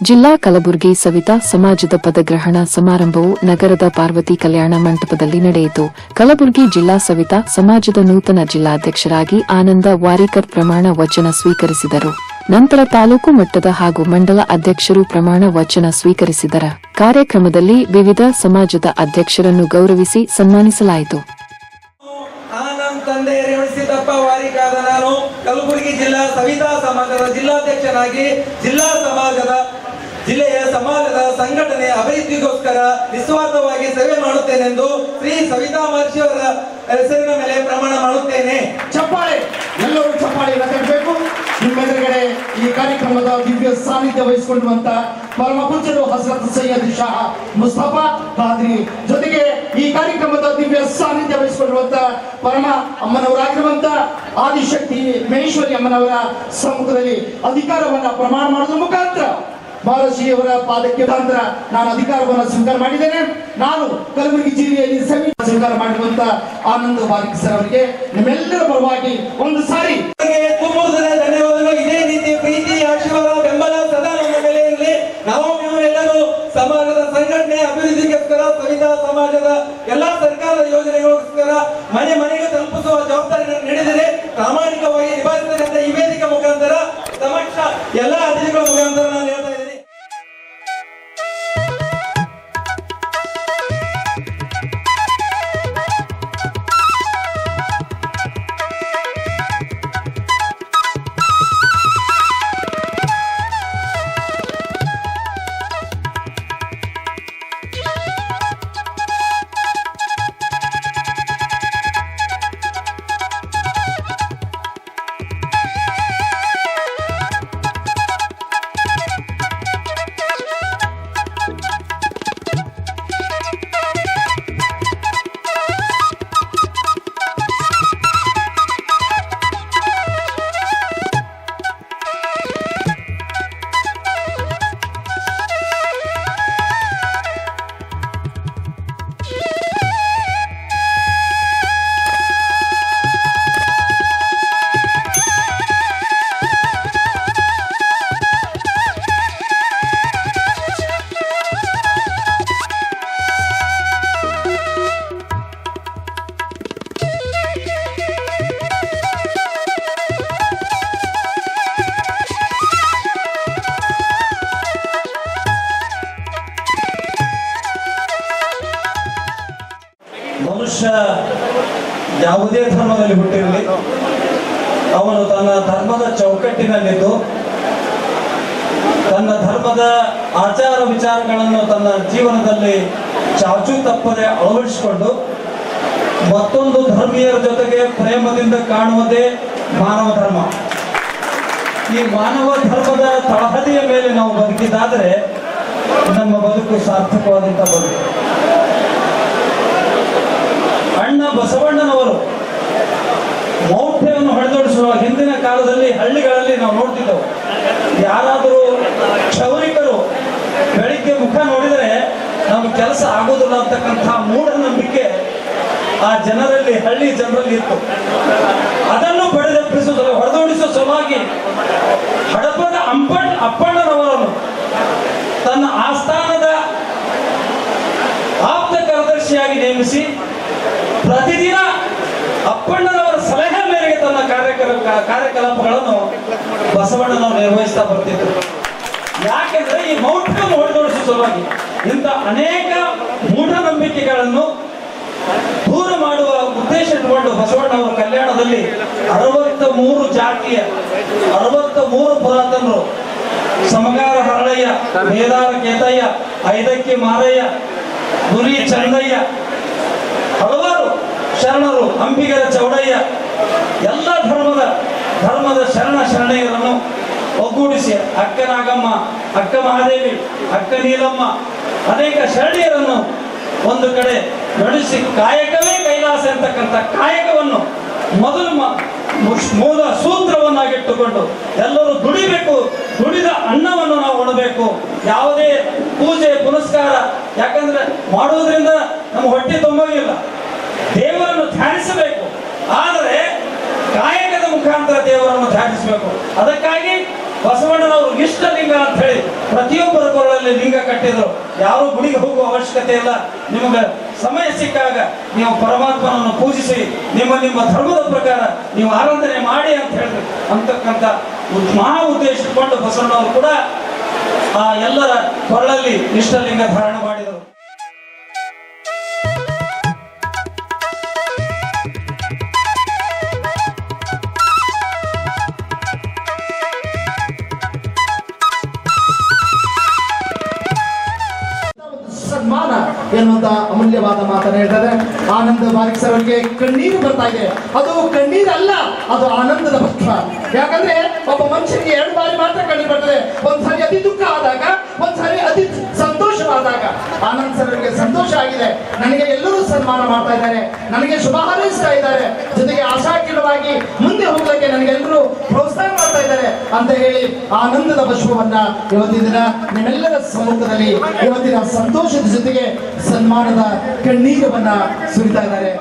ಜಿಲ್ಲಾ ಕಲಬುರಗಿ ಸವಿತಾ ಸಮಾಜದ ಪದಗ್ರಹಣ ಸಮಾರಂಭವು ನಗರದ ಪಾರ್ವತಿ ಕಲ್ಯಾಣ ಮಂಟಪದಲ್ಲಿ ನಡೆಯಿತು. ಕಲಬುರಗಿ ಜಿಲ್ಲಾ ಸವಿತಾ ಸಮಾಜದ ನೂತನ ಜಿಲ್ಲಾಧ್ಯಕ್ಷರಾಗಿ ಆನಂದ ವಾರಿಕರ್ ಪ್ರಮಾಣ ವಚನ ಸ್ವೀಕರಿಸಿದರು. ನಂತರ ತಾಲೂಕು ಮಟ್ಟದ ಹಾಗೂ ಮಂಡಲ ಅಧ್ಯಕ್ಷರು ಪ್ರಮಾಣ ವಚನ ಸ್ವೀಕರಿಸಿದರ. ಕಾರ್ಯಕ್ರಮದಲ್ಲಿ ವಿವಿಧ ಸಮಾಜದ ಅಧ್ಯಕ್ಷರನ್ನು ಗೌರವಿಸಿ ಸನ್ಮಾನಿಸಲಾಯಿತು. ಜಿಲ್ಲಾ ಸಮಾಜದ ಜಿಲ್ಲಾಧ್ಯಕ್ಷನಾಗಿ ಜಿಲ್ಲಾ ಸಮಾಜದ ಜಿಲ್ಲೆಯ ಸಮಾಜದ ಸಂಘಟನೆ ಅಭಿವೃದ್ಧಿಗೋಸ್ಕರ ನಿಸ್ವಾರ್ಥವಾಗಿ ಸೇವೆ ಮಾಡುತ್ತೇನೆಂದು ಶ್ರೀ ಸವಿತಾ ಮಹರ್ಷಿಯವರ ಹೆಸರಿನ ಮೇಲೆ ಪ್ರಮಾಣ ಮಾಡುತ್ತೇನೆ. ಚಪ್ಪಾಳೆ! ಎಲ್ಲರೂ ಚಪ್ಪಾಳೆ ಕಟ್ಟಬೇಕು ನಿಮ್ಮ ಎದುರುಗಡೆ ಈ ಕಾರ್ಯಕ್ರಮದ ದಿವ್ಯ ಸಾನ್ನಿಧ್ಯ ವಹಿಸಿಕೊಂಡಂತ ಪರಮ ಪೂಜ್ಯರು ಹಸರತ್ ಸೈಯದ್ ಶಾ ಮುಸ್ತಫಾ ಖಾದ್ರಿ ಜೊತೆಗೆ ಈ ಕಾರ್ಯಕ್ರಮದ ದಿವ್ಯ ಸಾನ್ನಿಧ್ಯ ವಹಿಸಿಕೊಂಡಿರುವಂತ ಪರಮ ಅಮ್ಮನವರಾಗಿರುವಂತ ಆದಿಶಕ್ತಿ ಮಹೇಶ್ವರಿ ಅಮ್ಮನವರ ಸಮ್ಮುಖದಲ್ಲಿ ಅಧಿಕಾರವನ್ನ ಪ್ರಮಾಣ ಮಾಡುವ ಮುಖಾಂತರ ಮಹರ್ಷಿಯವರ ಪಾದಕ್ಕೆ ಮಾತ್ರ ನಾನು ಅಧಿಕಾರವನ್ನು ಸ್ವೀಕಾರ ಮಾಡಿದ್ದೇನೆ. ನಾನು ಕಲಬುರಗಿ ಜಿಲ್ಲೆಯಲ್ಲಿ ಸಮೀಪ ಸ್ವೀಕಾರ ಮಾಡಿರುವಂತ ಆನಂದ ಬಾಲಕಿ ಸರ್ ಅವರಿಗೆ ನಿಮ್ಮೆಲ್ಲರ ಪರವಾಗಿ ಒಂದು ಸಾರಿ ತನ್ನ ಧರ್ಮದ ಚೌಕಟ್ಟಿನಲ್ಲಿದ್ದು, ತನ್ನ ಧರ್ಮದ ಆಚಾರ ವಿಚಾರಗಳನ್ನು ತನ್ನ ಜೀವನದಲ್ಲಿ ಚಾಚು ತಪ್ಪದೆ ಅಳವಡಿಸಿಕೊಂಡು, ಮತ್ತೊಂದು ಧರ್ಮೀಯರ ಜೊತೆಗೆ ಪ್ರೇಮದಿಂದ ಕಾಣುವುದೇ ಮಾನವ ಧರ್ಮ. ಈ ಮಾನವ ಧರ್ಮದ ತಳಹದಿಯ ಮೇಲೆ ನಾವು ಬದುಕಿದ್ದಾದರೆ ನಮ್ಮ ಬದುಕು ಸಾರ್ಥಕವಾದಂಥ ಬದುಕು. ಅಣ್ಣ ಬಸವಣ್ಣನವರು ಮೌಢ್ಯವನ್ನು ಹೊಡೆದೊಡಿಸುವ ಹಿಂದಿನ ಕಾಲದಲ್ಲಿ ಹಳ್ಳಿಗಳಲ್ಲಿ ನಾವು ನೋಡ್ತಿದ್ದೆವು. ಯಾರಾದರೂ ಕ್ಷೌರಿಕರು ಬೆಳಿಗ್ಗೆ ಮುಖ ನೋಡಿದರೆ ನಮ್ಮ ಕೆಲಸ ಆಗೋದಿಲ್ಲ ಅಂತಕ್ಕಂಥ ಮೂಢನಂಬಿಕೆ ಆ ಜನರಲ್ಲಿ, ಹಳ್ಳಿ ಜನರಲ್ಲಿ ಇತ್ತು. ಅದನ್ನು ನಿರ್ವಹಿಸ್ತಾ ಬರ್ತಿದ್ರು. ಯಾಕೆಂದ್ರೆ ಈ ಮೌಢ್ಯವನ್ನು ಹೊಡೆದೊಡಿಸುವ ಸಲುವಾಗಿ ಇಂಥ ಅನೇಕ ಮೂಢನಂಬಿಕೆಗಳನ್ನು ದೂರ ಮಾಡುವ ಉದ್ದೇಶ ಇಟ್ಟುಕೊಂಡು ಬಸವಣ್ಣವರ ಕಲ್ಯಾಣದಲ್ಲಿ ಅರವತ್ತ ಮೂರು ಜಾತಿಯ, ಅರವತ್ತ ಮೂರು ಪುರಾತನರು, ಸಮಗಾರ ಹರಳಯ್ಯ ಮೇದಾರ ಕೇತಯ್ಯ, ಐದಕ್ಕಿ ಮಾರಯ್ಯ, ಗುರಿ ಚಂದಯ್ಯ, ಹಲವಾರು ಶರಣರು, ಅಂಬಿಗರ ಚೌಡಯ್ಯ, ಎಲ್ಲ ಧರ್ಮದ ಧರ್ಮದ ಶರಣ ಶರಣೆಯರನ್ನು ಒಗ್ಗೂಡಿಸಿ ಅಕ್ಕ ನಾಗಮ್ಮ, ಅಕ್ಕ ಮಹಾದೇವಿ, ಅಕ್ಕ ನೀಲಮ್ಮ, ಅನೇಕ ಶರಣೀಯರನ್ನು ಒಂದು ಕಡೆ ನಡೆಸಿ ಕಾಯಕವೇ ಕೈಲಾಸ ಅಂತಕ್ಕಂಥ ಕಾಯಕವನ್ನು ಮೊದಲು ಮೂಲ ಸೂತ್ರವನ್ನಾಗಿಟ್ಟುಕೊಂಡು ಎಲ್ಲರೂ ದುಡಿಬೇಕು, ದುಡಿದ ಅನ್ನವನ್ನು ನಾವು ಉಣಬೇಕು ಯಾವುದೇ ಪೂಜೆ, ಪುನಸ್ಕಾರ, ಯಾಕಂದ್ರೆ ಮಾಡುವುದರಿಂದ ನಮ್ಮ ಹೊಟ್ಟೆ ತುಂಬೋಗಿಲ್ಲ. ದೇವರನ್ನು ಧ್ಯಾನಿಸಬೇಕು. ಆದರೆ ಕಾಯಕದ ಮುಖಾಂತರ ದೇವರನ್ನು ಧ್ಯಾನಿಸಬೇಕು. ಅದಕ್ಕಾಗಿ ಬಸವಣ್ಣನವರು ಇಷ್ಟಲಿಂಗ ಅಂತ ಹೇಳಿ ಪ್ರತಿಯೊಬ್ಬರ ಕೊರಳಲ್ಲಿ ಲಿಂಗ ಕಟ್ಟಿದ್ರು. ಯಾರು ಗುಡಿಗೆ ಹೋಗುವ ಅವಶ್ಯಕತೆ ಇಲ್ಲ. ನಿಮಗೆ ಸಮಯ ಸಿಕ್ಕಾಗ ನೀವು ಪರಮಾತ್ಮನನ್ನು ಪೂಜಿಸಿ, ನಿಮ್ಮ ನಿಮ್ಮ ಧರ್ಮದ ಪ್ರಕಾರ ನೀವು ಆರಾಧನೆ ಮಾಡಿ ಅಂತ ಹೇಳಿದ್ರು. ಅಂತಕ್ಕಂಥ ಮಹಾ ಉದ್ದೇಶ ಇಟ್ಕೊಂಡು ಬಸವಣ್ಣವರು ಕೂಡ ಆ ಎಲ್ಲರ ಕೊರಳಲ್ಲಿ ಇಷ್ಟಲಿಂಗ ಧಾರಣ ಮಾಡಿದರು ಎನ್ನುವಂತ ಅಮೂಲ್ಯವಾದ ಮಾತನ್ನ ಹೇಳ್ತಾರೆ. ಆನಂದ ಬಾರಿಕ್ ಸರ್ ಅವರಿಗೆ ಕಣ್ಣೀರು ಬರ್ತಾ ಇದೆ. ಅದು ಕಣ್ಣೀರಲ್ಲ, ಅದು ಆನಂದದ ಪಕ್ಷ ಯಾಕಂದ್ರೆ ಒಬ್ಬ ಮನುಷ್ಯನಿಗೆ ಎರಡು ಬಾರಿ ಮಾತ್ರ ಕಣ್ಣೀರು ಬರ್ತದೆ. ಒಂದ್ಸಾರಿ ಅತಿ ದುಃಖ ಆದಾಗ ಆನಂದ್ ಸರ್ ಅವರಿಗೆ ಸಂತೋಷ ಆಗಿದೆ. ನನಗೆ ಎಲ್ಲರೂ ಸನ್ಮಾನ ಮಾಡ್ತಾ ಇದ್ದಾರೆ. ನನಗೆ ಶುಭ ಹಾರೈಸ್ತಾ ಇದ್ದಾರೆ. ಜೊತೆಗೆ ಆಶಾಕಿರವಾಗಿ ಮುಂದೆ ಹೋಗ್ಲಿಕ್ಕೆ ನನಗೆಲ್ಲರೂ ಪ್ರೋತ್ಸಾಹ ಮಾಡ್ತಾ ಇದ್ದಾರೆ ಅಂತ ಹೇಳಿ ಆನಂದದ ಪಶುವನ್ನ ಇವತ್ತಿನ ದಿನ ನಿಮ್ಮೆಲ್ಲರ ಸಮ್ಮುಖದಲ್ಲಿ ಇವತ್ತಿನ ಸಂತೋಷದ ಜೊತೆಗೆ ಸನ್ಮಾನದ ಕಣ್ಣೀರವನ್ನ ಸುರಿತಾ ಇದ್ದಾರೆ.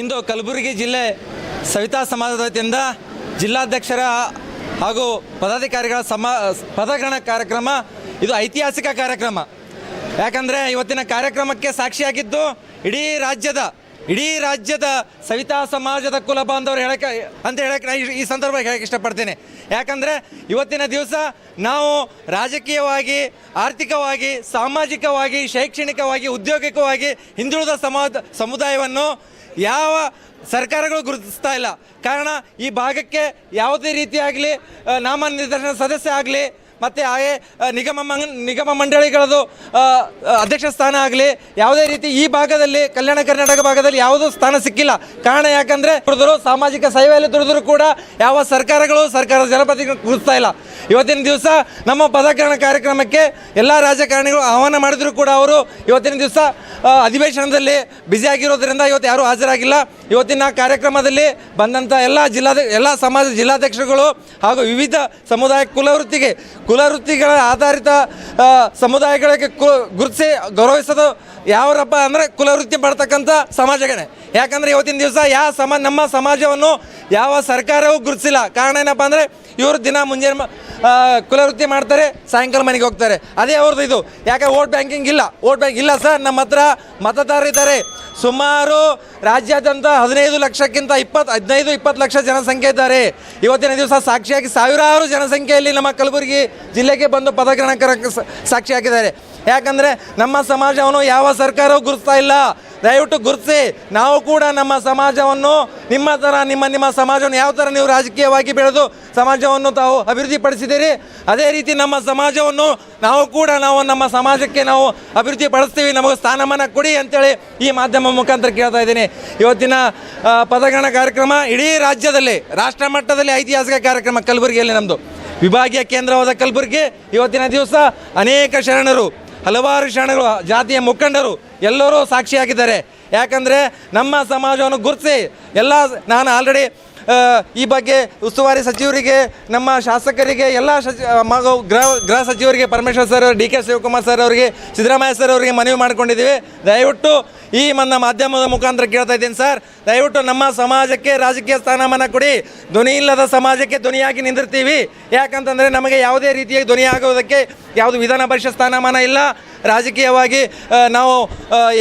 ಇಂದು ಕಲಬುರಗಿ ಜಿಲ್ಲೆ ಸವಿತಾ ಸಮಾಜದ ವತಿಯಿಂದ ಜಿಲ್ಲಾಧ್ಯಕ್ಷರ ಹಾಗೂ ಪದಾಧಿಕಾರಿಗಳ ಸಮ ಪದಗ್ರಹಣ ಕಾರ್ಯಕ್ರಮ. ಇದು ಐತಿಹಾಸಿಕ ಕಾರ್ಯಕ್ರಮ. ಯಾಕಂದರೆ ಇವತ್ತಿನ ಕಾರ್ಯಕ್ರಮಕ್ಕೆ ಸಾಕ್ಷಿಯಾಗಿದ್ದು ಇಡೀ ರಾಜ್ಯದ ಇಡೀ ರಾಜ್ಯದ ಸವಿತಾ ಸಮಾಜದ ಕುಲ ಬಾಂಧವರು ಹೇಳಕ್ಕೆ ಅಂತ ಹೇಳಕ್ಕೆ ನಾನು ಈ- ಸಂದರ್ಭ ಹೇಳಕ್ಕೆ ಇಷ್ಟಪಡ್ತೇನೆ. ಯಾಕಂದರೆ ಇವತ್ತಿನ ದಿವಸ ನಾವು ರಾಜಕೀಯವಾಗಿ, ಆರ್ಥಿಕವಾಗಿ, ಸಾಮಾಜಿಕವಾಗಿ, ಶೈಕ್ಷಣಿಕವಾಗಿ, ಉದ್ಯೋಗಿಕವಾಗಿ ಹಿಂದುಳಿದ ಸಮಾಜ, ಸಮುದಾಯವನ್ನು ಯಾವ ಸರ್ಕಾರಗಳು ಗುರುತಿಸ್ತಾ ಇಲ್ಲ. ಕಾರಣ ಈ ಭಾಗಕ್ಕೆ ಯಾವುದೇ ರೀತಿಯಾಗಲಿ ನಾಮ ನಿರ್ದೇಶನ ಸದಸ್ಯ ಆಗಲಿ ಮತ್ತು ಹಾಗೆ ನಿಗಮ ನಿಗಮ ಮಂಡಳಿಗಳದು ಅಧ್ಯಕ್ಷ ಸ್ಥಾನ ಆಗಲಿ, ಯಾವುದೇ ರೀತಿ ಈ ಭಾಗದಲ್ಲಿ, ಕಲ್ಯಾಣ ಕರ್ನಾಟಕ ಭಾಗದಲ್ಲಿ ಯಾವುದೂ ಸ್ಥಾನ ಸಿಕ್ಕಿಲ್ಲ. ಕಾರಣ ಯಾಕಂದರೆ ದುಡಿದ್ರು ಸಾಮಾಜಿಕ ಸೇವೆಯಲ್ಲಿ ದುಡಿದ್ರು ಕೂಡ ಯಾವ ಸರ್ಕಾರಗಳು, ಸರ್ಕಾರದ ಜನಪ್ರತಿನಿಧಿಗಳು ಕೂರಿಸ್ತಾ ಇಲ್ಲ. ಇವತ್ತಿನ ದಿವಸ ನಮ್ಮ ಪದಗ್ರಹಣ ಕಾರ್ಯಕ್ರಮಕ್ಕೆ ಎಲ್ಲ ರಾಜಕಾರಣಿಗಳು ಆಹ್ವಾನ ಮಾಡಿದ್ರು ಕೂಡ ಅವರು. ಇವತ್ತಿನ ದಿವಸ ಅಧಿವೇಶನದಲ್ಲಿ ಬ್ಯುಸಿ ಆಗಿರೋದ್ರಿಂದ ಇವತ್ತು ಯಾರೂ ಹಾಜರಾಗಿಲ್ಲ. ಇವತ್ತಿನ ಕಾರ್ಯಕ್ರಮದಲ್ಲಿ ಬಂದಂಥ ಎಲ್ಲ ಜಿಲ್ಲಾ ಎಲ್ಲ ಸಮಾಜ ಜಿಲ್ಲಾಧ್ಯಕ್ಷರುಗಳು ಹಾಗೂ ವಿವಿಧ ಸಮುದಾಯ ಕುಲವೃತ್ತಿಗೆ ಕುಲವೃತ್ತಿಗಳ ಆಧಾರಿತ ಸಮುದಾಯಗಳಿಗೆ ಕು ಗುರುತಿಸಿ ಗೌರವಿಸೋದು ಯಾವರಪ್ಪ ಅಂದರೆ ಕುಲವೃತ್ತಿ ಮಾಡ್ತಕ್ಕಂಥ ಸಮಾಜಗಳೇ ಯಾಕಂದರೆ ಇವತ್ತಿನ ದಿವಸ ಯಾವ ಸಮ, ನಮ್ಮ ಸಮಾಜವನ್ನು ಯಾವ ಸರ್ಕಾರವೂ ಗುರುತಿಸಿಲ್ಲ. ಕಾರಣ ಏನಪ್ಪ ಅಂದರೆ ಇವರು ದಿನ ಮುಂಜಾನೆ ಕುಲವೃತ್ತಿ ಮಾಡ್ತಾರೆ, ಸಾಯಂಕಾಲ ಮನೆಗೆ ಹೋಗ್ತಾರೆ. ಅದೇ ಅವ್ರದ್ದು ಇದು. ಯಾಕೆ ವೋಟ್ ಬ್ಯಾಂಕಿಂಗ್ ಇಲ್ಲ. ವೋಟ್ ಬ್ಯಾಂಕ್ ಇಲ್ಲ ಸರ್, ನಮ್ಮ ಹತ್ರ ಮತದಾರರಿದ್ದಾರೆ ಸುಮಾರು ರಾಜ್ಯಾದ್ಯಂತ ಹದಿನೈದು ಲಕ್ಷಕ್ಕಿಂತ ಇಪ್ಪತ್ತು ಹದಿನೈದು, ಇಪ್ಪತ್ತು ಲಕ್ಷ ಜನಸಂಖ್ಯೆ ಇದ್ದಾರೆ. ಇವತ್ತಿನ ದಿವಸ ಸಾಕ್ಷಿಯಾಗಿ ಸಾವಿರಾರು ಜನಸಂಖ್ಯೆಯಲ್ಲಿ ನಮ್ಮ ಕಲಬುರಗಿ ಜಿಲ್ಲೆಗೆ ಬಂದು ಪದಗ್ರಹಣ ಸಾಕ್ಷಿಯಾಗಿದ್ದಾರೆ. ಯಾಕಂದರೆ ನಮ್ಮ ಸಮಾಜವನ್ನು ಯಾವ ಸರ್ಕಾರವೂ ಗುರುತಿಸ್ತಾ ಇಲ್ಲ. ದಯವಿಟ್ಟು ಗುರುತಿಸಿ, ನಾವು ಕೂಡ ನಮ್ಮ ಸಮಾಜವನ್ನು, ನಿಮ್ಮ ಥರ ನಿಮ್ಮ ನಿಮ್ಮ ಸಮಾಜವನ್ನು ಯಾವ ಥರ ನೀವು ರಾಜಕೀಯವಾಗಿ ಬೆಳೆದು ಸಮಾಜವನ್ನು ತಾವು ಅಭಿವೃದ್ಧಿಪಡಿಸಿದ್ದೀರಿ, ಅದೇ ರೀತಿ ನಮ್ಮ ಸಮಾಜವನ್ನು ನಾವು ಕೂಡ, ನಾವು ನಮ್ಮ ಸಮಾಜಕ್ಕೆ ನಾವು ಅಭಿವೃದ್ಧಿ ಪಡಿಸ್ತೀವಿ, ನಮಗೆ ಸ್ಥಾನಮಾನ ಕೊಡಿ ಅಂತೇಳಿ ಈ ಮಾಧ್ಯಮ ಮುಖಾಂತರ ಕೇಳ್ತಾ ಇದ್ದೀನಿ. ಇವತ್ತಿನ ಪದಗಣ ಕಾರ್ಯಕ್ರಮ ಇಡೀ ರಾಜ್ಯದಲ್ಲಿ, ರಾಷ್ಟ್ರ ಮಟ್ಟದಲ್ಲಿ ಐತಿಹಾಸಿಕ ಕಾರ್ಯಕ್ರಮ ಕಲಬುರಗಿಯಲ್ಲಿ ನಮ್ಮದು ವಿಭಾಗೀಯ ಕೇಂದ್ರವಾದ ಕಲಬುರಗಿ, ಇವತ್ತಿನ ದಿವಸ ಅನೇಕ ಶರಣರು ಹಲವಾರು ಕ್ಷಣಗಳು ಜಾತಿಯ ಮುಖಂಡರು ಎಲ್ಲರೂ ಸಾಕ್ಷಿಯಾಗಿದ್ದಾರೆ. ಯಾಕಂದರೆ ನಮ್ಮ ಸಮಾಜವನ್ನು ಗುರುತಿಸಿ ಎಲ್ಲ ನಾನು ಆಲ್ರೆಡಿ ಈ ಬಗ್ಗೆ ಉಸ್ತುವಾರಿ ಸಚಿವರಿಗೆ, ನಮ್ಮ ಶಾಸಕರಿಗೆ, ಎಲ್ಲ ಮಗು ಗೃಹ ಗೃಹ ಸಚಿವರಿಗೆ Parameshwar sir D K Shivakumar sir ಅವರಿಗೆ, ಸಿದ್ದರಾಮಯ್ಯ ಸರ್ ಅವರಿಗೆ ಮನವಿ ಮಾಡ್ಕೊಂಡಿದ್ದೀವಿ. ದಯವಿಟ್ಟು ಈ ನನ್ನ ಮಾಧ್ಯಮದ ಮುಖಾಂತರ ಕೇಳ್ತಾ ಇದ್ದೀನಿ ಸರ್. ದಯವಿಟ್ಟು ನಮ್ಮ ಸಮಾಜಕ್ಕೆ ರಾಜಕೀಯ ಸ್ಥಾನಮಾನ ಕೊಡಿ. ಧ್ವನಿ ಇಲ್ಲದ ಸಮಾಜಕ್ಕೆ ಧ್ವನಿಯಾಗಿ ನಿಂದಿರ್ತೀವಿ. ಯಾಕಂತಂದರೆ ನಮಗೆ ಯಾವುದೇ ರೀತಿಯ ಧ್ವನಿ ಆಗೋದಕ್ಕೆ ಯಾವುದು ವಿಧಾನ ಪರಿಷತ್ ಸ್ಥಾನಮಾನ ಇಲ್ಲ. ರಾಜಕೀಯವಾಗಿ ನಾವು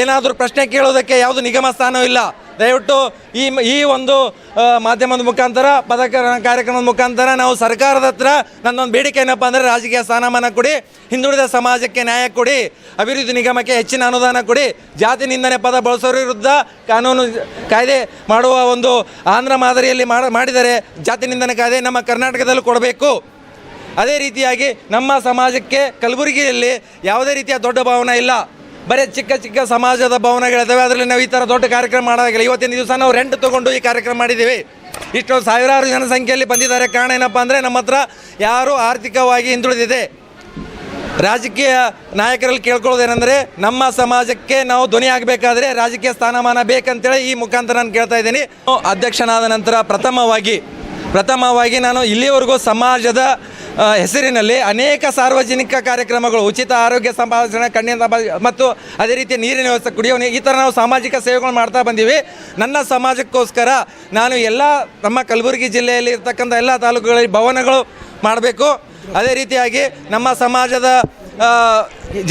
ಏನಾದರೂ ಪ್ರಶ್ನೆ ಕೇಳೋದಕ್ಕೆ ಯಾವುದು ನಿಗಮ ಸ್ಥಾನವೂ ಇಲ್ಲ. ದಯವಿಟ್ಟು ಈ ಈ ಒಂದು ಮಾಧ್ಯಮದ ಮುಖಾಂತರ ಪದಕ ಕಾರ್ಯಕ್ರಮದ ಮುಖಾಂತರ ನಾವು ಸರ್ಕಾರದ ಹತ್ರ ನನ್ನೊಂದು ಬೇಡಿಕೆ ಏನಪ್ಪ ಅಂದರೆ ರಾಜಕೀಯ ಸ್ಥಾನಮಾನ ಕೊಡಿ, ಹಿಂದುಳಿದ ಸಮಾಜಕ್ಕೆ ನ್ಯಾಯ ಕೊಡಿ, ಅಭಿವೃದ್ಧಿ ನಿಗಮಕ್ಕೆ ಹೆಚ್ಚಿನ ಅನುದಾನ ಕೊಡಿ, ಜಾತಿ ನಿಂದನೆ ಪದ ಬಳಸೋರ ವಿರುದ್ಧ ಕಾನೂನು ಕಾಯ್ದೆ ಮಾಡುವ ಒಂದು ಆಂಧ್ರ ಮಾದರಿಯಲ್ಲಿ ಮಾಡ, ಮಾಡಿದರೆ ಜಾತಿ ನಿಂದನೆ ಕಾಯ್ದೆ ನಮ್ಮ ಕರ್ನಾಟಕದಲ್ಲೂ ಕೊಡಬೇಕು. ಅದೇ ರೀತಿಯಾಗಿ ನಮ್ಮ ಸಮಾಜಕ್ಕೆ ಕಲಬುರಗಿಯಲ್ಲಿ ಯಾವುದೇ ರೀತಿಯ ದೊಡ್ಡ ಭಾವನೆ ಇಲ್ಲ. ಬರೀ ಚಿಕ್ಕ ಚಿಕ್ಕ ಸಮಾಜದ ಭವನಗಳಿದ್ದಾವೆ ಅದರಲ್ಲಿ ನಾವು ಈ ಥರ ದೊಡ್ಡ ಕಾರ್ಯಕ್ರಮ ಮಾಡೋದಾಗಿಲ್ಲ ಇವತ್ತಿನ ದಿವಸ ನಾವು ರೆಂಟ್ ತೊಗೊಂಡು ಈ ಕಾರ್ಯಕ್ರಮ ಮಾಡಿದ್ದೀವಿ. ಇಷ್ಟೊಂದು ಸಾವಿರಾರು ಜನಸಂಖ್ಯೆಯಲ್ಲಿ ಬಂದಿದ್ದಾರೆ. ಕಾರಣ ಏನಪ್ಪ ಅಂದರೆ ನಮ್ಮ ಹತ್ರ ಯಾರು ಆರ್ಥಿಕವಾಗಿ ಹಿಂದುಳಿದಿದೆ. ರಾಜಕೀಯ ನಾಯಕರಲ್ಲಿ ಕೇಳ್ಕೊಳ್ಳೋದೇನೆಂದರೆ ನಮ್ಮ ಸಮಾಜಕ್ಕೆ ನಾವು ಧ್ವನಿ ಆಗಬೇಕಾದ್ರೆ ರಾಜಕೀಯ ಸ್ಥಾನಮಾನ ಬೇಕಂತೇಳಿ ಈ ಮುಖಾಂತರ ನಾನು ಕೇಳ್ತಾ ಇದ್ದೀನಿ. ಅಧ್ಯಕ್ಷನಾದ ನಂತರ ಪ್ರಥಮವಾಗಿ ಪ್ರಥಮವಾಗಿ ನಾನು ಇಲ್ಲಿವರೆಗೂ ಸಮಾಜದ ಹೆಸರಿನಲ್ಲಿ ಅನೇಕ ಸಾರ್ವಜನಿಕ ಕಾರ್ಯಕ್ರಮಗಳು, ಉಚಿತ ಆರೋಗ್ಯ ಸಂಪಾದನೆ, ಕಣ್ಣಿನ ಮತ್ತು ಅದೇ ರೀತಿ ನೀರಿನ ವ್ಯವಸ್ಥೆ ಕುಡಿಯುವ ಈ ಥರ ನಾವು ಸಾಮಾಜಿಕ ಸೇವೆಗಳು ಮಾಡ್ತಾ ಬಂದೀವಿ. ನನ್ನ ಸಮಾಜಕ್ಕೋಸ್ಕರ ನಾನು ಎಲ್ಲ ನಮ್ಮ ಕಲಬುರಗಿ ಜಿಲ್ಲೆಯಲ್ಲಿ ಇರ್ತಕ್ಕಂಥ ಎಲ್ಲ ತಾಲೂಕುಗಳಲ್ಲಿ ಭವನಗಳು ಮಾಡಬೇಕು. ಅದೇ ರೀತಿಯಾಗಿ ನಮ್ಮ ಸಮಾಜದ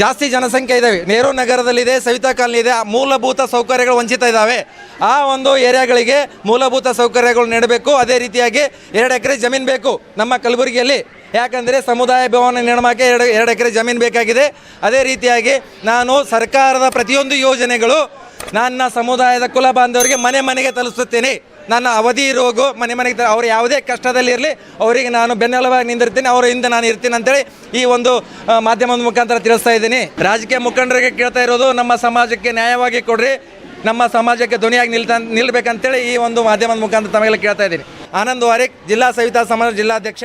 ಜಾಸ್ತಿ ಜನಸಂಖ್ಯೆ ಇದ್ದಾವೆ ನೆಹರು ನಗರದಲ್ಲಿದೆ, ಸವಿತಾ ಕಾಲನಿ ಇದೆ, ಆ ಮೂಲಭೂತ ಸೌಕರ್ಯಗಳು ವಂಚಿತ ಇದ್ದಾವೆ ಆ ಒಂದು ಏರಿಯಾಗಳಿಗೆ ಮೂಲಭೂತ ಸೌಕರ್ಯಗಳು ನೀಡಬೇಕು. ಅದೇ ರೀತಿಯಾಗಿ ಎರಡು ಎಕರೆ ಜಮೀನು ಬೇಕು ನಮ್ಮ ಕಲಬುರಗಿಯಲ್ಲಿ. ಯಾಕಂದರೆ ಸಮುದಾಯ ಭವನ ನಿರ್ಮಾಣಕ್ಕೆ ಎರಡು ಎರಡು ಎಕರೆ ಜಮೀನು ಬೇಕಾಗಿದೆ. ಅದೇ ರೀತಿಯಾಗಿ ನಾನು ಸರ್ಕಾರದ ಪ್ರತಿಯೊಂದು ಯೋಜನೆಗಳು ನನ್ನ ಸಮುದಾಯದ ಕುಲ ಬಾಂಧವರಿಗೆ ಮನೆ ಮನೆಗೆ ತಲುಪಿಸುತ್ತೇನೆ. ನನ್ನ ಅವಧಿ ರೋಗು ಮನೆ ಮನೆಗೆ ಅವರು ಯಾವುದೇ ಕಷ್ಟದಲ್ಲಿರಲಿ ಅವರಿಗೆ ನಾನು ಬೆನ್ನೆಲುಬಾಗಿ ನಿಂದಿರ್ತೀನಿ ಅವರ ಹಿಂದೆ ನಾನು ಇರ್ತೀನಿ ಅಂತೇಳಿ ಈ ಒಂದು ಮಾಧ್ಯಮದ ಮುಖಾಂತರ ತಿಳಿಸ್ತಾ ಇದ್ದೀನಿ. ರಾಜಕೀಯ ಮುಖಂಡರಿಗೆ ಕೇಳ್ತಾ ಇರೋದು ನಮ್ಮ ಸಮಾಜಕ್ಕೆ ನ್ಯಾಯವಾಗಿ ಕೊಡ್ರಿ, ನಮ್ಮ ಸಮಾಜಕ್ಕೆ ಧ್ವನಿಯಾಗಿ ನಿಲ್ತಾ, ನಿಲ್ಬೇಕಂತೇಳಿ ಈ ಒಂದು ಮಾಧ್ಯಮದ ಮುಖಾಂತರ ತಮಗೆಲ್ಲ ಕೇಳ್ತಾ ಇದ್ದೀನಿ. ಆನಂದ್ ವಾರಿಕ್, ಜಿಲ್ಲಾ ಸವಿತಾ ಸಮಾಜ ಜಿಲ್ಲಾಧ್ಯಕ್ಷ.